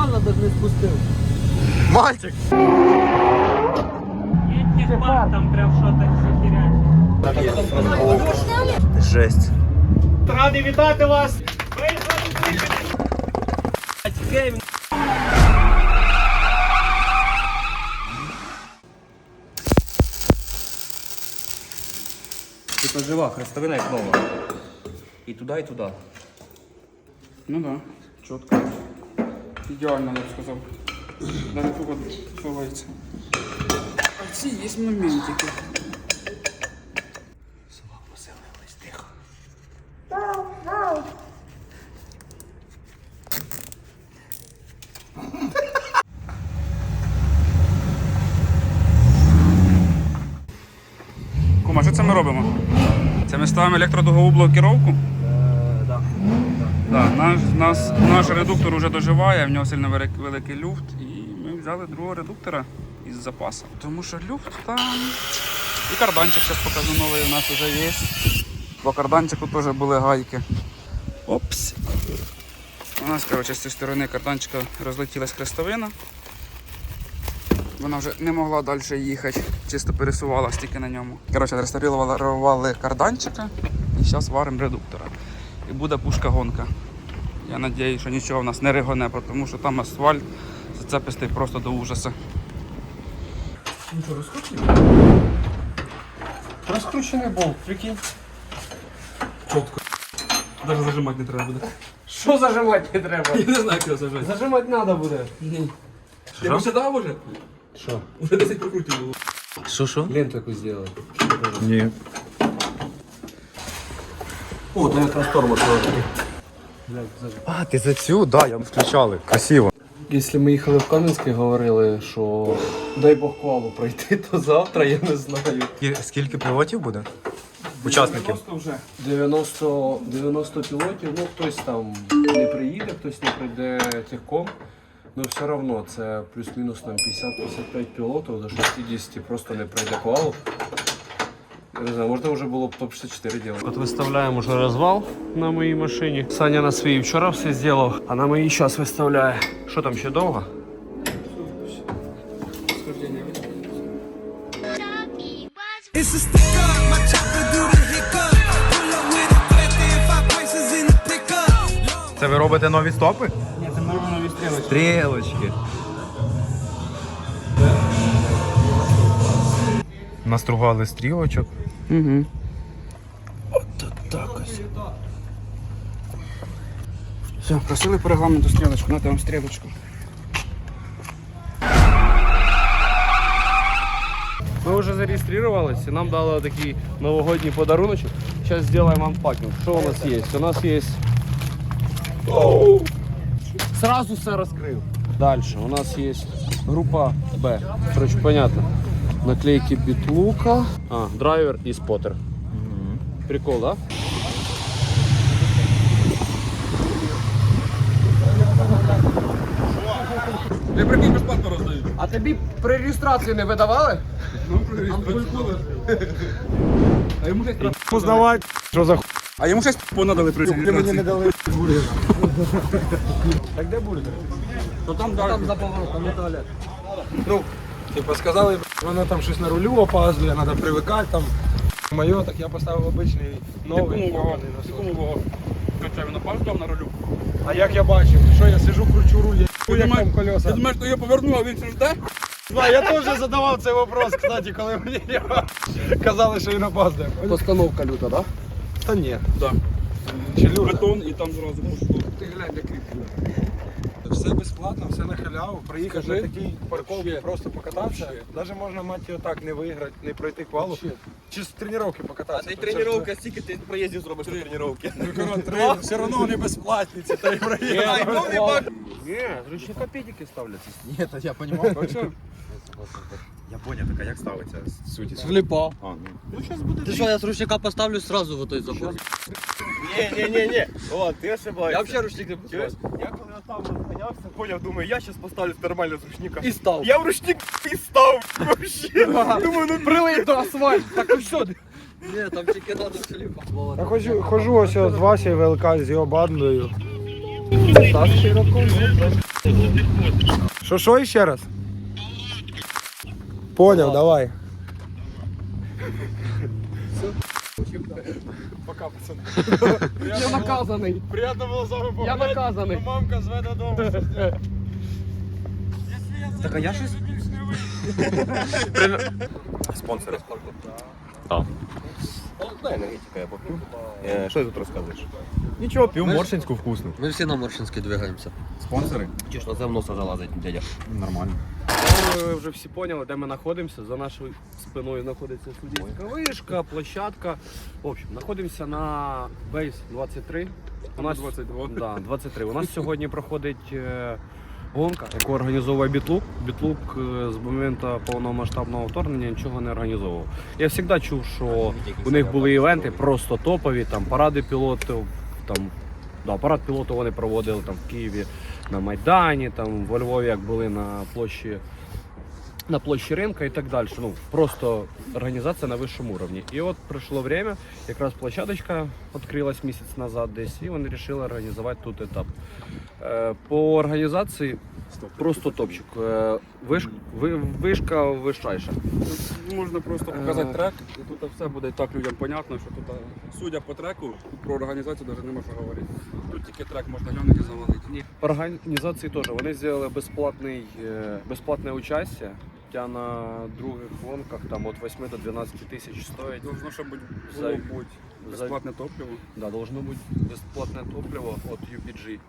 Нормально даже не спустив. Мальчик! там прям що так Жесть. Радий вітати вас! Типа жива, хрестовина як нова. І туди, і туди. Ну да, чітко. Ідеально, я б сказав. Навіть тут ховається. А ці є моментики. Кума, що це ми робимо? Це ми ставимо електродугову блокіровку? Да, наш, нас, наш редуктор вже доживає, в нього сильно великий люфт, і ми взяли другого редуктора із запасу. Тому що люфт там. І карданчик зараз покажу новий у нас вже є. По карданчику теж були гайки. Опс. У нас, коротше, з цієї сторони карданчика розлетілась хрестовина. Вона вже не могла далі їхати, чисто пересувалась тільки на ньому. Коротше, реставрували карданчика і зараз варимо редуктора. І буде пушка-гонка. Я сподіваюся, що нічого в нас не ригоне, тому що там асфальт зацепистий просто до ужасу. Розкручений Розкручений болт, прикинь. Навіть зажимати не треба буде. Що зажимати не треба? Я не знаю, як його зажати. Зажимати треба буде. Ти посідав уже? Що? Уже 10 прокрутів було. Що що? Ленту якусь зробили. Ні. О, то якраз тормоз. А, ти за цю? Да, я включали. Красиво. Якщо ми їхали в Кам'янське, говорили, що дай Бог квалу пройти, то завтра я не знаю. І скільки пілотів буде? Учасників. Просто вже. 90, 90 пілотів, ну хтось там не приїде, хтось не прийде техком. Ну все одно це плюс-мінус там 50-55 пілотів до 60 просто не пройде квалу. Я не знаю, можна вже було б топ-64 робити. От виставляємо вже розвал на моїй машині. Саня на своїй вчора все зробив, а на моїй зараз виставляє. Що там ще довго? It's a stick up, my chopper do the hiccup. Pull up with a threat, then five places in the pickup. Це ви робите нові стопи? Ні, це ми робимо нові стрілочки. Стрілочки. Настругали стрілочок. Угу. Все, просили по регламенту стрілочку, на вам стрілочку. Ми вже зареєструвалися, і нам дали такий новогодній подарунок. Зараз зробимо анпакінг. Що у нас є? У нас є. Сразу все розкрив. Далі у нас є група Б. Короче, понятно. Наклейки Бітлука. А, драйвер і спотер. Прикол, да? Я прикинь, безплатно роздають. А тобі при реєстрації не видавали? А йому щось Познавати. Що за А йому щось понадали при реєстрації. дали бургера. То там далі. за поворотом, не туалет. Ну, типу сказали, воно там щось на рулю опаздує, треба привикати там. Моє, так я поставив обичний новий поганий насос. Хоча він опаздував на рулю. А як я бачив, що я сижу, кручу руль, я як там колеса. Ти думаєш, що я повернув, а він ще жде? Да, я теж задавав цей вопрос, кстати, коли мені його казали, що він опаздує. Постановка люта, да? Та ні. Так. Чи? Бетон і там зразу пошло. Ти глянь, де кріплення. Все безплатно, все на халяву. Приїхав на такій парковці, просто покатався. Навіть можна мати так, не виграти, не пройти квалу. Чи з тренування покататися. Ти це тренування, стільки ти проїздів зробиш на тренування. Ну, Все одно вони безплатні, ці три проїзди. Ні, ручника копійки ставляться. Ні, та я розумію. Я поняв, так а як ставиться суті? Сліпа. А, ну. Ты что, я с ручника поставлю сразу в той забор? Ні-ні-ні, о, ти ошибаєшся. Я вообще ручник не Чуєш? поставлю. Я коли отам розганявся, поняв, думаю, я зараз поставлю нормально з ручника. И стал. Я в ручник і став вообще. Думаю, ну Прилип до асфальт, так і що? Нет, там тільки надо сліпа. Я ходжу, хожу ось з Васею ВЛК з його бандою. Так широко, ну, Що, що ще раз? Поняв, давай. Пока, пацани. Я наказаний. Приємно було з вами Я поговорити. наказаний. Мамка зве додому. Так, а я щось. Спонсори. Дай енергетика, я поп'ю. Е, Що ти тут розказуєш? Нічого, п'ю моршинську вкусну. Ми всі на Моршинській двигаємося. Спонсори? Чи ж на це в носа залазить дядя? Нормально. Ви вже всі поняли, де ми знаходимося. За нашою спиною знаходиться суддівська вишка, площадка. В общем, знаходимося на Бейс 23. У нас 22. Да, 23. У нас сьогодні проходить е, гонка, яку організовує Бітлук. Бітлук е, з моменту повномасштабного вторгнення нічого не організовував. Я завжди чув, що у них були івенти просто топові, там паради пілотів, там да, парад пілотів вони проводили там в Києві на Майдані, там во Львові, як були на площі. На площі ринка і так далі. Ну просто організація на вищому уровні. І от прийшло время, якраз площадочка відкрилась місяць назад десь, і вони вирішили організувати тут етап. Е, По організації просто топчик. Е, Виш, вишка вищайша. Можна просто показати трек, і тут все буде і так людям понятно, що тут, судя по треку, про організацію навіть нема що говорити. Тут тільки трек можна глянути і завалити. Ні. Організації теж вони зробили е, безплатне участь. Хоча на других гонках там від 8 до 12 тисяч стоїть. Должно, щоб бути було бути безплатне топливо. Да, должно бути безплатне топливо від UPG.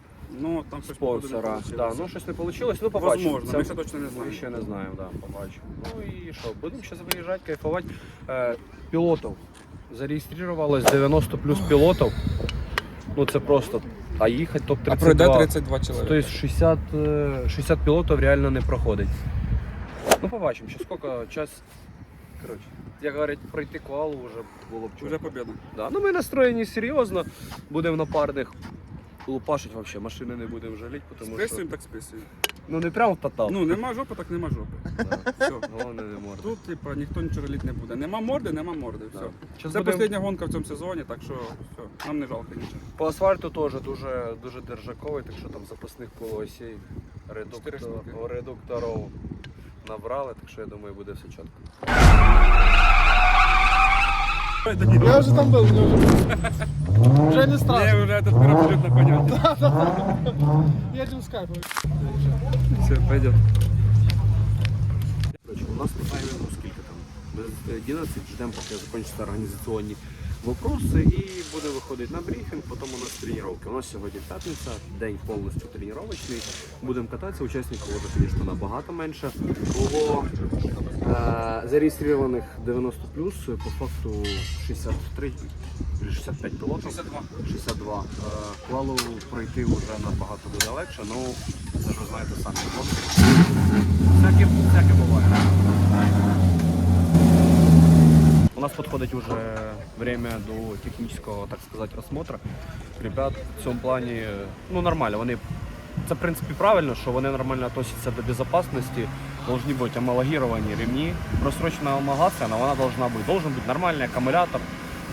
Ну, там щось спонсора. не Да, ну щось не вийшло, ну побачимо. Возможно, ми ще точно не знаємо. Ми ще не знаємо, да, побачимо. Ну і що, будемо зараз виїжджати, кайфувати. Е, пілотів. Зареєструвалось 90 плюс пілотів. Ну це просто. А їхати топ-32. А пройде 32 чоловіка. Тобто 60, е, 60 пілотів реально не проходить. Ну побачимо, ще скільки час. Коротше, як говорять, пройти квалу вже було б Уже чудо. побіда. Да. Ну ми настроєні серйозно, будемо на парних. Лупашить вообще, машини не будемо жаліти, тому що Списуємо, так списуємо. ну не прям в тотал. Ну, нема жопи, так нема жопи. Все. Головне не можна. Тут, типа, ніхто нічого жаліти не буде. Нема морди, нема морди. Все. Щас Це будем- остання гонка в цьому сезоні, так що все, нам не жалко нічого. По асфальту теж дуже, дуже держаковий, так що там запасних полуосей, редуктор, штуки. редукторів набрали, так що я думаю, буде все чітко. Я вже там був, мені вже. Вже не страшно. Ні, вже тепер абсолютно понятно. Їдемо з кайфом. Все, пойдет. Короче, у нас по таймингу скільки там? Без 11 ждемо, поки закінчаться організаційні вопроси і буде виходити на брифінг, потім у нас тренування. У нас сьогодні п'ятниця, день повністю тренувачний. Будемо кататися, учасників буде, звісно, набагато менше. Було е, зареєстрованих 90 плюс, по факту 63 чи 65 пілотів. 62. 62. Е, Квалу пройти вже набагато буде легше, ну це ж ви знаєте самі. Всяке, всяке буває. У нас підходить уже время до технічного, так сказати, осмотра. Ребят в цьому плані ну, нормально. Вони це в принципі правильно, що вони нормально відносяться до безпечності. Должны бути амалогіровані ремні. Просрочена амалгація, але вона должна бути. Должен бути нормальний акумулятор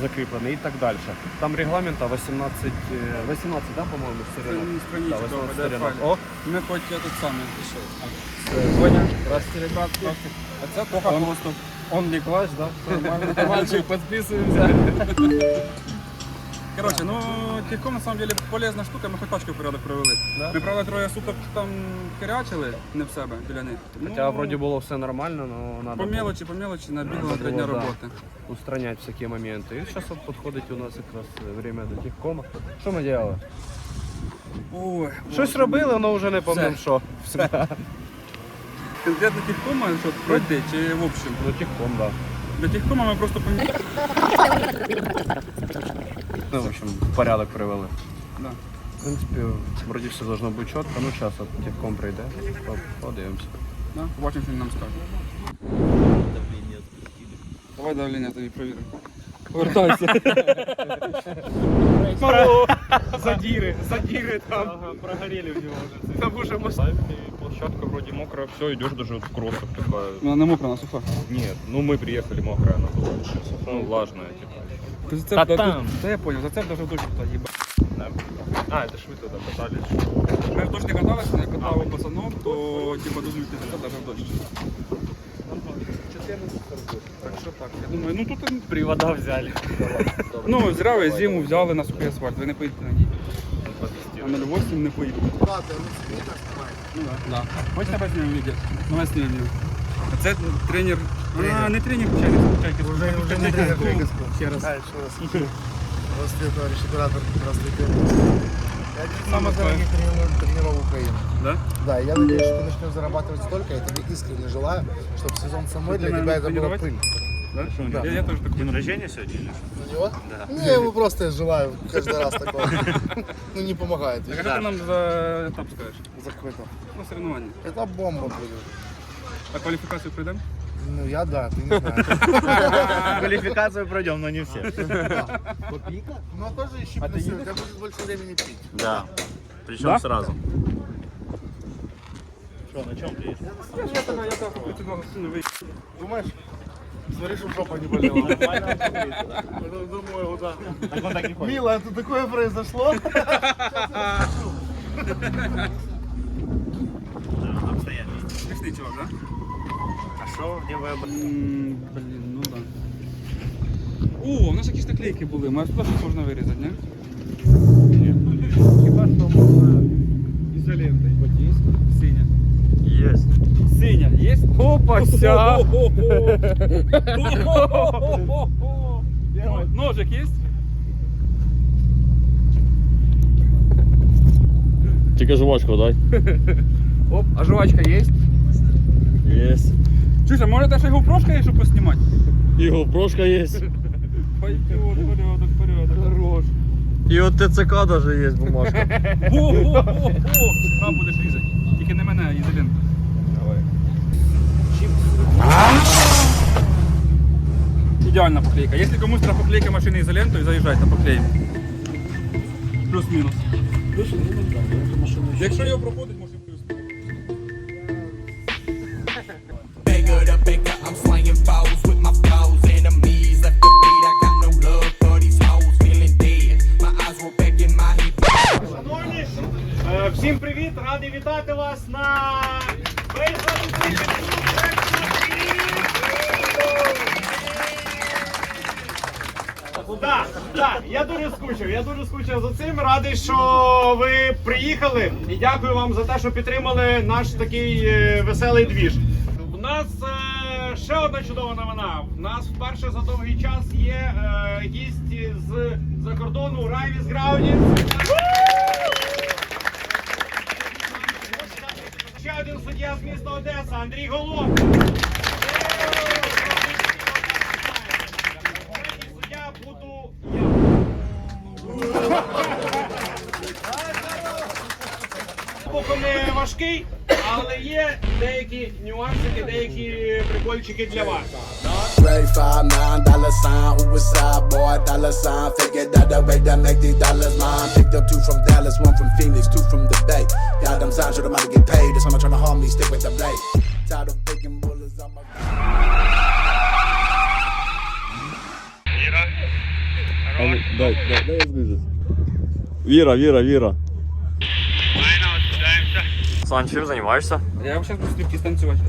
закріплений і так далі. Там регламента 18, е, 18 да, по-моєму, сторінок. Це страниця Да, 18 сторінок. О, Ми хоч я тут саме пішов. Соня, здравствуйте, ребятки. А це Тоха Он не да? Нормально. Мальчик, подписываемся. Короче, ну тихом на самом деле полезна штука, ми хоч тачку в порядок привели. Да? Ми правда троє суток там херячили не в себе біля них. Хоча Ну, вроді було все нормально, але по треба мелочі, по мелочі набігало три було, дня да. роботи. устранять всякі моменти. І зараз от підходить у нас якраз время до техкома. Що ми робили? Ой, Щось робили, але вже не пам'ятаю, Все. що. Конкретно що пройти, чи в общем. Ну, техком, да. Для тихкома ми просто поміняли. Ну, в общем, в порядок привели. Да. В принципі, вроді все должно бути чітко. Ну, зараз от техком прийде. По- Подивимося. Да? Побачимо, що він нам скаже. Давай давлення тобі перевіримо. Повертайся. Задіри, задіри там. Прогорели в него уже. Там уже мост. Площадка вроде мокрая, все, идешь даже в кроссах такая. Вона не мокра, вона суха. Нет, ну мы приехали мокрая, она была еще. Ну, влажная, типа. Зацеп, Та да, там. Та я понял, зацеп даже в дощ та їба. Да. А, это ж вы туда катались. Ми в дощ не каталися, я катав пацанов, то типа думаю, ти навіть в дощ. Так що так, я думаю, ну тут Привода взяли. ну зря ви зиму взяли на сухий асфальт, ви не поїдете на ній. А на 08 не поїдете. Ну да. Хочете тебе знімемо відео? Ну я знімемо відео. А це тренер. А, не тренер, чайник, чайки. Вже, вже не тренер. Ще раз. Здравствуйте, товарищ оператор. Здравствуйте. Я Самое самый дорогих тренеров, тренеров Украины. Да? Да, я надеюсь, что ты начнешь зарабатывать столько. Я тебе искренне желаю, чтобы сезон со мной для Ты тебя меня это была тренировать? пыль. Да? Я, я тоже такой. День рождения сегодня? На него? Да. Не, я ему просто желаю каждый раз такого. Ну, не помогает. Так а що ти нам за етап скажеш? За какой-то. Ну, соревнування. Это бомба будет. А кваліфікацію пройдемо? Ну, я да, ты не знаешь. Квалификацию пройдем, но не все. Ну, а тоже ищи плюсы. У тебя будет больше времени пить. Да. Причем Да? сразу. Что, на чем ты Я тебе, я тебе притягнув сильно вийти. Думаешь? Смотри, чтобы жопа не болела. Думаю, да. Так он так не ходит. Мила, это такое произошло? Обстоятельства. Смішний чувак, да? А что, где вы об- М, Блін, ну да. О, у нас якісь наклейки були, може туди щось можна вирізати, не? Хіба що можна ізолентою. От є? Синя. Есть. Синя, є? Опася! Ножик є? Тільки жвачку дай. Оп, а жвачка є? Есть. Чуєш, а може теж його прошка є, щоб поснімати? И GoPro есть. Пойдет, порядок, порядок. Хорош. И от ТЦК даже есть бумажка. Будеш різати. Тільки не мене, а ізоленту. Давай. Ідеальна поклейка. Якщо комусь треба поклейка машини ізолентою, заїжджайте, поклеїмо. Плюс-мінус. Якщо його проходить, може плюс. Beggar to beggar, I'm slaying foes with я дуже скучив. Я дуже скучив за цим. Радий, що ви приїхали. І дякую вам за те, що підтримали наш такий е, веселий двіж. У нас е, ще одна чудова новина. У нас вперше за довгий час є е, гість з за кордону Райвіс Грауні. Ще один суддя з міста Одеса Андрій Голов. важкий, але є деякі нюансики, деякі прикольчики для вас. Ray five nine dollar sign, who was side boy, dollar sign. Figured out the way to make these dollars mine. Picked up two from Dallas, one from Phoenix, two from the Bay. Got them signs, sure them out to get paid. That's why I'm trying to harm me, stick with the blade. Tired of picking bullets, I'm a Дай, дай, дай я зближусь. Віра, Віра, Віра. Сан, чим займаєшся? Я зараз буду стрибки станцювати.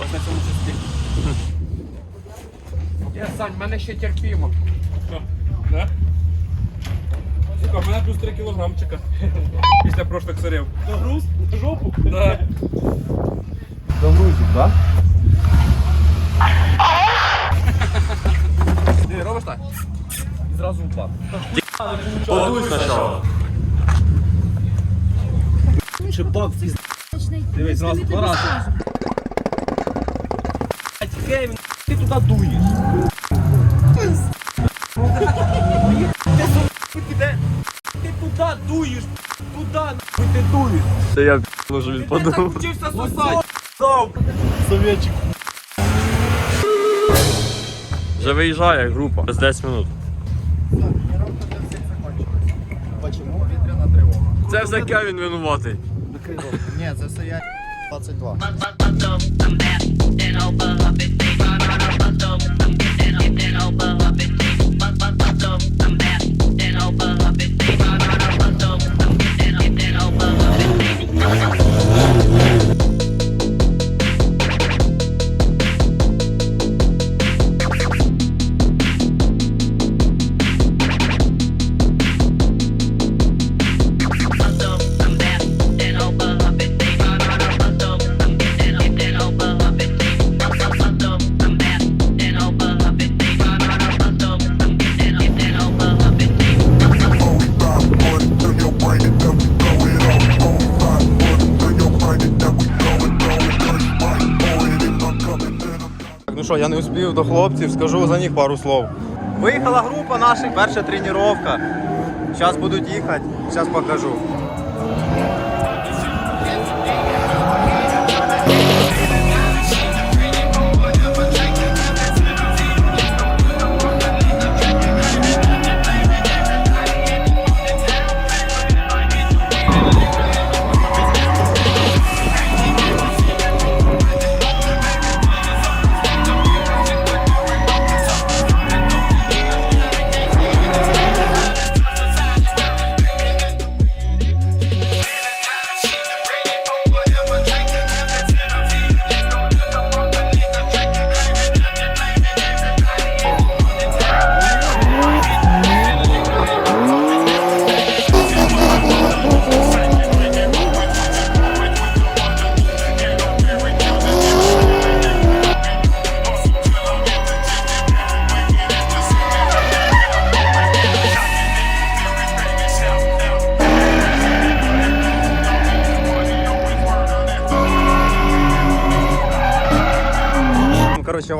Ось на цьому часті. Я, Сань, в мене ще терпімо. Що? Да? Сука, в мене плюс 3 кілограмчика. Після прошлих сорів. До груз, до жопу. Да. До грузів, так? Ти робиш так? І зразу впав. Подуй спочатку. Дивись, зразу два рази. Кевін, ти туди дуєш. Ти туди дуєш, туди нахуй ти дуєш. Та я може Ти відпаду. так вчився сосати. Советчик. Вже виїжджає група. Без 10 минут. Почему ветряная тревога? Це все Кевін винуватий. Нет, це все я 22. Що, я не успів до хлопців, скажу за них пару слов. Виїхала група наша, перша тренування. Зараз будуть їхати, зараз покажу.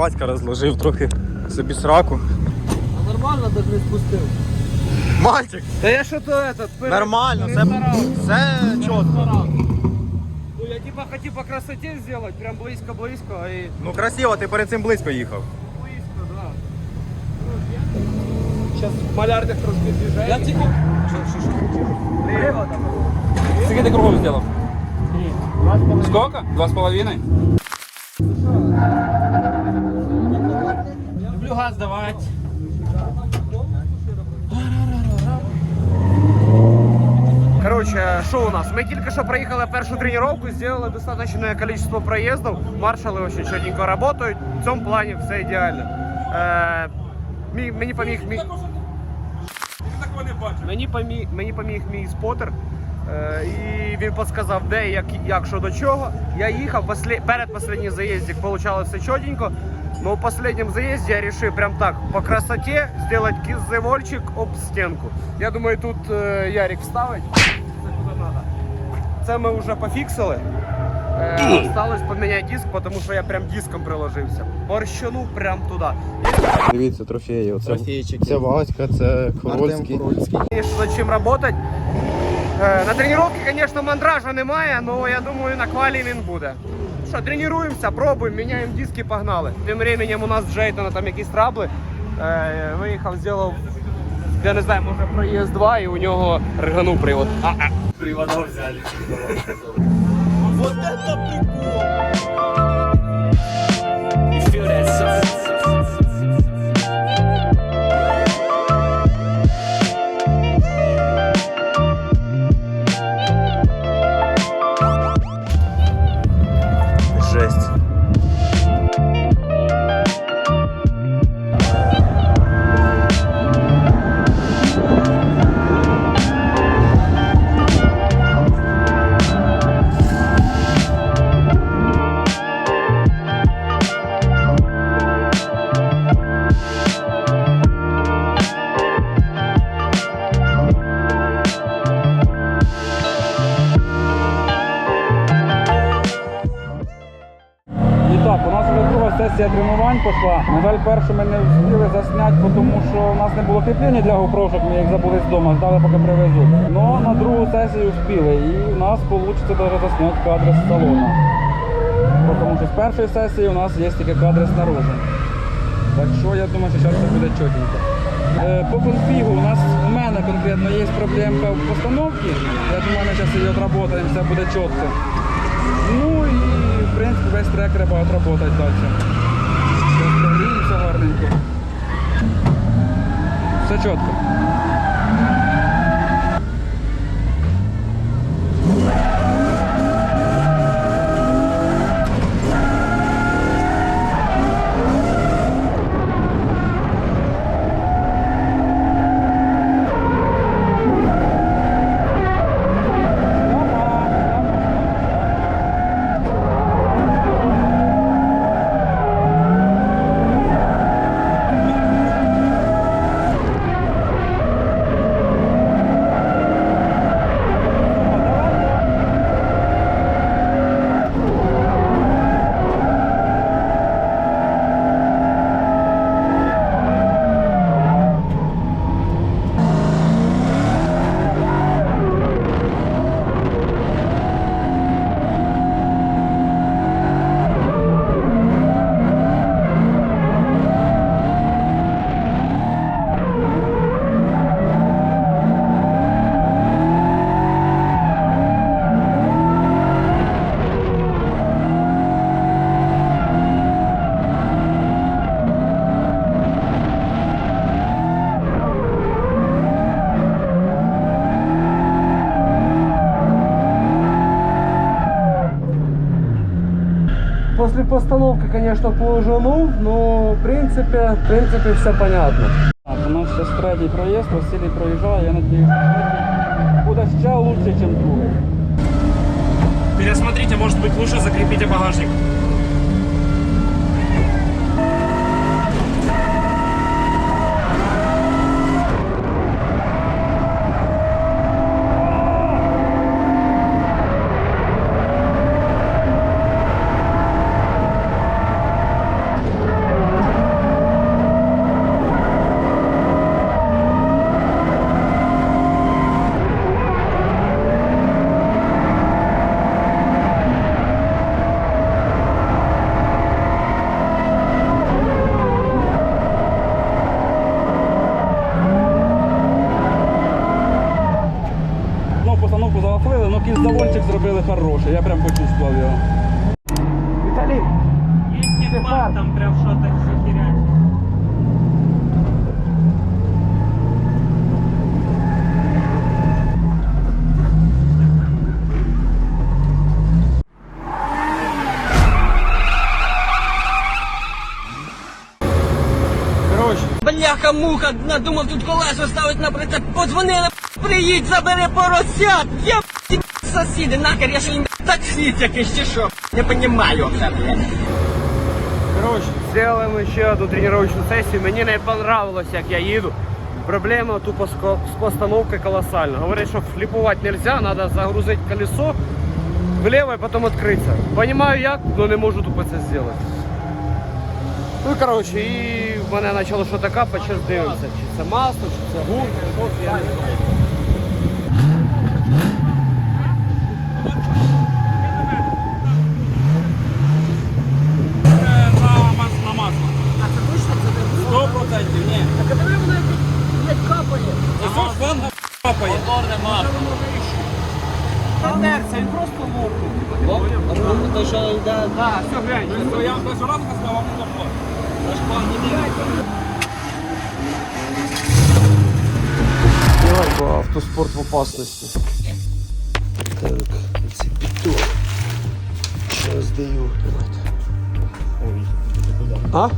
Васька розложив трохи собі сраку. А нормально даже не спустив. Мальчик, Та я що то этот, нормально, все, все чітко. Ну я типа хотів по красоті зробити, прям близько-близько і Ну красиво, ти перед цим близько їхав. близько, да. Сейчас малярних трошки движень. Я тільки... Скільки ти кругом зробив? Сколько? Два з половиною? Давати. Короче, що у нас? Ми тільки що проїхали першу тренування, зробили достаточне количество проїздів. Маршали очень чотенько працюють. В цьому плані все ідеально. Е, мій- мені поміг мій... Мені спотер. І він підказав, де, як, як, що до чого. Я їхав, перед последнім заїздом вийшло все чотенько. Но в останньому заїзді я вирішив прям так, по красоті, зробити кізевольчик об стінку. Я думаю, тут е, Ярик вставить. Це куди. Це ми вже пофіксили. Е, осталось поміняти диск, тому що я прям диском приложився. Борщану прям туди. Дивіться, трофеї. Оце, це Васька, це Хорольський. Є над чим працювати. Е, На тренуванні, звісно, мандража немає, але я думаю, на квалі він буде. Що, тренуємося, пробуємо, міняємо диски, погнали. Тим временем у нас Джейтона там якісь трабли. Е, Виїхав, зробив, я не знаю, може проїзд 2 і у нього риганув привод. А, а. Жесть. сесія тренувань пішла. На жаль, першу ми не встигли засняти, тому що у нас не було кріплення для GoPro, ми їх забули з дому, ждали, поки привезуть. Но на другу сесію встигли і у нас вийде даже засняти кадри з салону. Тому що з першої сесії у нас є тільки кадри знаружи. Так що я думаю, що зараз це буде чотенько. Е, По конфігу у нас у мене конкретно є проблемка в постановці. Я думаю, ми зараз її відработаємо, все буде чітко. Ну і в принципі весь трек треба отработати далі. Зараз. Все чітко. После постановки, конечно, поужинув, но в принципе, в принципе все понятно. Так, у нас сейчас третий проезд, Василий проїжджає, я надеюсь куда сейчас лучше, чем другой. Пересмотрите, может быть лучше закрепите багажник. Ну, постановку загафлили, ну кіздавольчик зробили я прям почувствував його. Виталий, Там прям що так хірять. Бляха-муха, надумав тут колеса ставить на прицеп. Подзвонили, приїдь, забери поросят. Я сусіди, нахер, я що їм таксіст якийсь чи що. Не понімаю це, блядь. Сделали ми ще одну тренувальну сесію. Мені не понравилось, як я їду. Проблема тупо з постановкою колосальна. Говорять, що фліпувати не можна, треба загрузити колесо вліво і потім відкритися. Понимаю як, але не можу тупо це зробити. Ну коротше, і в мене почало що капати, зараз дивимося, чи це масло, чи це гур, я не знаю. 100% ні. Так а давай вона блядь, капає. Це що шланга капає? Моторне масло. Протерся, він просто лопнув. Лопнув? То що йде? Так, все, глянь. Ну, я вам першу раз сказав, а вам лопнув. Та шланг не діляється. Автоспорт в опасности. Так, це піток. Сейчас даю. Ой, А?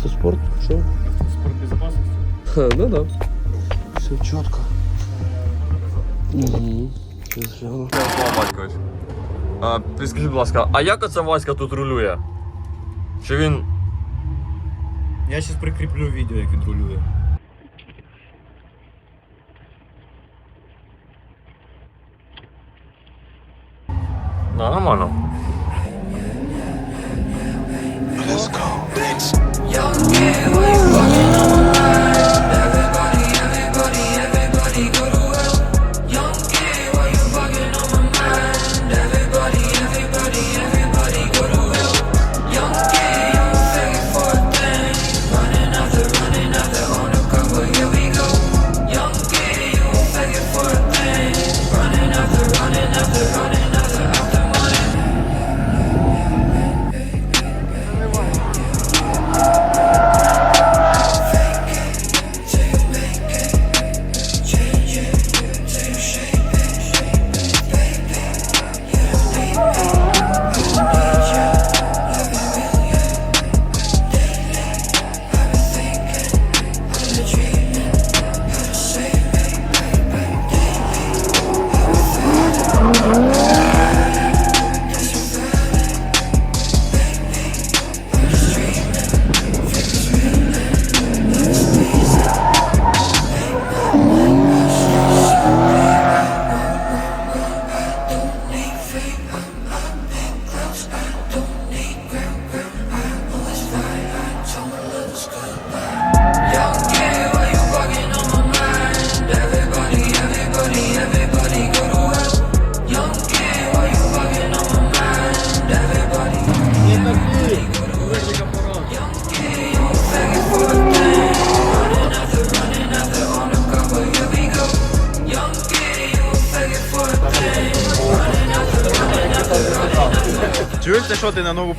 Автоспорт, що? Автоспорт безопасности? Ха, ну да. Все чітко. Угу. Сейчас гляну. Батькович. А, підскажіть, будь ласка, а як оце Васька тут рулює? Чи він. Я зараз прикріплю відео, як він рулює. Да, нормально. Чуєш,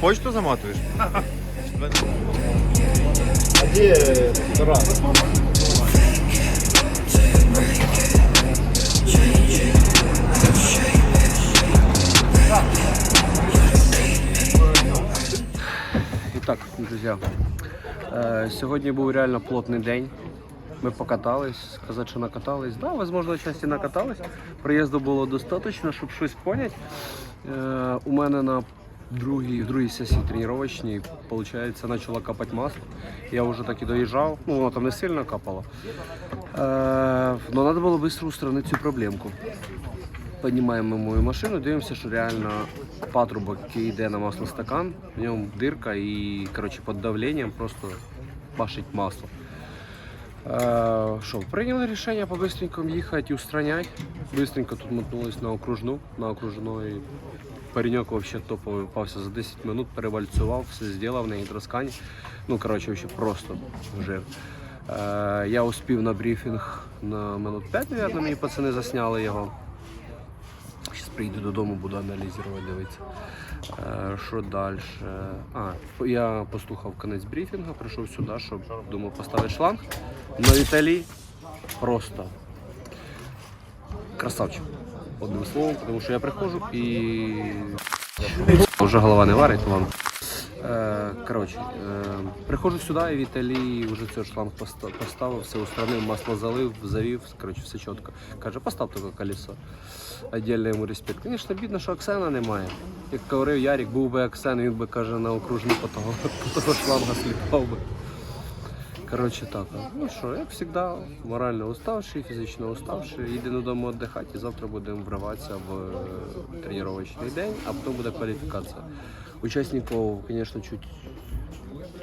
почту заматуєш? А де? Так, друзі, е, сьогодні був реально плотний день. Ми покатались, сказати, що накатались. Да, возможно, часті накатались. Приїзду було достатньо, щоб щось поняти. Е, у мене на другій, в другій сесії тренувачній, виходить, почало капати масло. Я вже так і доїжджав, ну воно там не сильно капало. Але треба було швидко устранити цю проблемку. Піднімаємо мою машину, дивимося, що реально патрубок, який йде на маслостакан, в ньому дирка і коротше, під давленням просто башить масло. Е, Що, прийняли рішення по быстренькому їхати і устранять. Быстренько тут мотнулись на окружну. На окружної паренек вообще топовий впався за 10 минут, перевальцював, все зробив на гідроскані. Ну, коротше, вообще просто жив. Е, я успів на брифінг на минут 5, мабуть, мені пацани засняли його. Зараз приїду додому, буду аналізувати, дивитися. Е, Що далі? А, я послухав кінець брифінгу, прийшов сюди, щоб думав поставити шланг. На Віталій просто красавчик. Одним словом, тому що я приходжу і вже голова не варить, ладно. Е, Коротше, е, приходжу сюди, і Віталій вже цей шланг поставив, все устранив, масло залив, завів, коротше, все чітко. Каже, постав таке колесо. Отдельний йому респект. Звісно, бідно, що Оксана немає. Як говорив Ярик, був би Оксен, він би каже на окружну по того, по того шланга сліпав би. Коротше, так. Ну що, як завжди, морально уставший, фізично уставший. Їдемо додому віддихати і завтра будемо вриватися в е, тренувальний день, а потім буде кваліфікація. Учасників, звісно,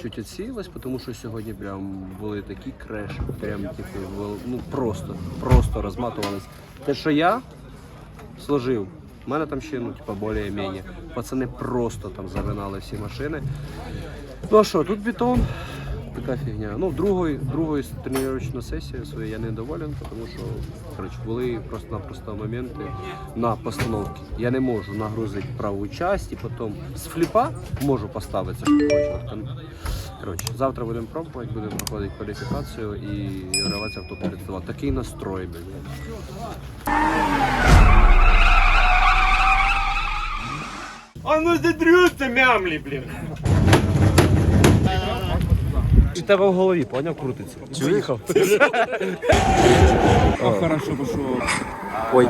чуть відсіялось, тому що сьогодні прям були такі креші, прям такі, ну просто, просто розматувались. Те, що я сложив, в мене там ще, ну, типа, більш-менш. Пацани просто там загинали всі машини. Ну а що, тут бетон, така фігня. Ну, другої, другої тренувальної сесії своєї я не доволен, тому що коротше, були просто-напросто моменти на постановці. Я не можу нагрузити праву часть і потім з фліпа можу поставити, що хочу. Коротше, завтра будемо пробувати, будемо проходити кваліфікацію і вириватися в топ-32. Такий настрой, блін. А ну задрються, мямлі, блін. Тебе в голові, поняв, крутиться. Виїхав. Хорошо, пішов. Ой.